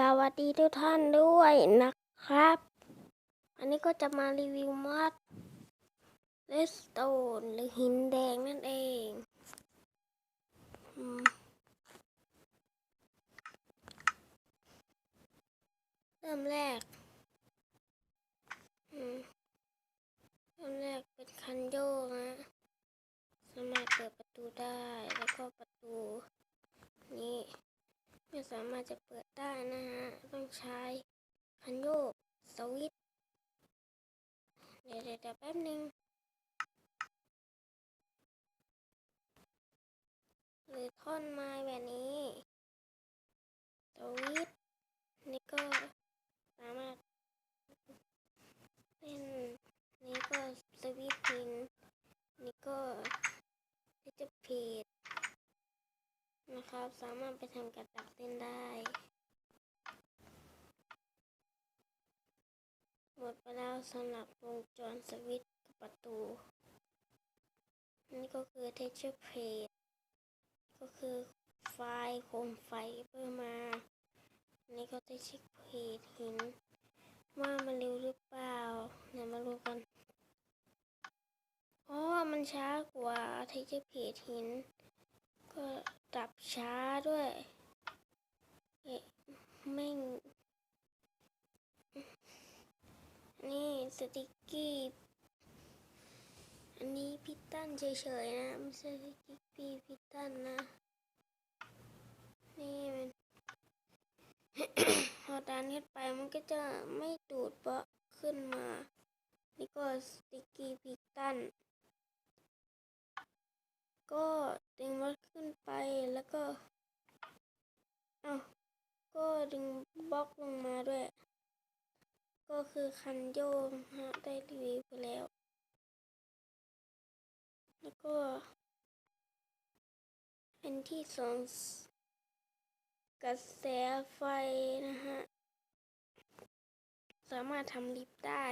สวัสดีทุกท่านด้วยนะครับ อันนี้ก็จะมารีวิวมอดเลสโตนหรือหินแดงนั่นเองเริ่มแรกเริ่มแรกเป็นคันโยกนะ สามารถเปิดประตูได้แล้วก็ประตู ไม่สามารถจะเปิดได้นะฮะ ต้องใช้คันโยกสวิตช์เดี๋ยวเดี๋ยวเดี๋ยวแป๊บนึงหรือท่อนไม้แบบนี้สวิตช์นี่ก็สามารถเล่นนี่ก็สวิตช์หินนี่ก็ที่จะเพจ นะครับ สามารถไปทำกับดักเส้นได้หมดไปแล้วสำหรับวงจรสวิตช์กับประตู นี่ก็คือ texture plate ก็คือไฟล์โคมไฟเพิ่มมา นี่ก็ texture plate หิน ว่ามันเร็วหรือเปล่าเดี๋ยวมาดูกันอ๋อมันช้ากว่า texture plate หิน ก็ดับช้าด้วยเอ๊ะแม่นี่สติกกี้อันนี้พิตันเฉยๆนะไม่ใช่สติกกี้พิตันนะ นี่มันพอดานนี้ไปมันก็จะไม่ดูดเบาะขึ้นมา นี่ก็สติกกี้พิตันก็ ดึงรถขึ้นไปแล้วก็เอา้าก็ดึงบล็อกลงมาด้วย ก็คือคันโยกฮะได้รีวิวไปแล้ว แล้วก็ เป็นที่ส่องกระแสไฟนะฮะ สามารถทำลิฟต์ได้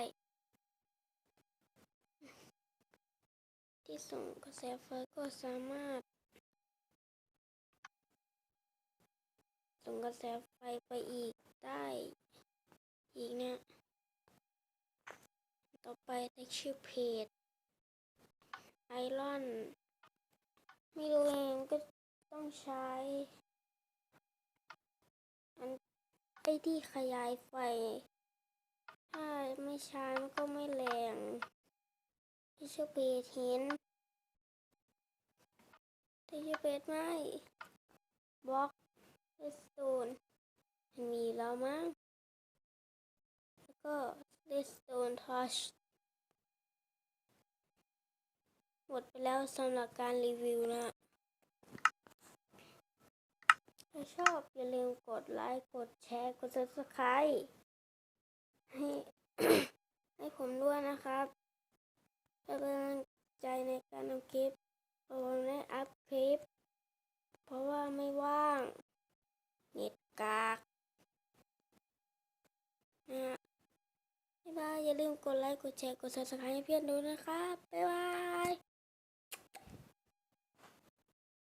ที่ส่งกระแสไฟก็สามารถ ส่งกระแสไฟไปอีกได้อีกเนี่ย ต่อไป texture plate ไอรอน ไม่รู้เองก็ต้องใช้ อันไอที่ขยายไฟ ถ้าไม่ใช้มันก็ไม่แรง texture plate เห็น texture plate ไม่บล็อกเลสโตนมีแล้วมั้ง แล้วก็เลสโตนทอชหมดไปแล้วสำหรับการรีวิวนะถ้าชอบอย่าลืมกดไลค์ กดแชร์ กด subscribe ให้ให้ผมด้วยนะครับ เพื่อเป็นกำลังใจในการทำคลิปผมได้อัพคลิป เพราะว่าไม่ว่าง เน็ตกากนะฮะบ๊ายบายอย่าลืมกดไลค์ กดแชร์ กด subscribe ให้เพื่อนดูนะครับ บ๊ายบาย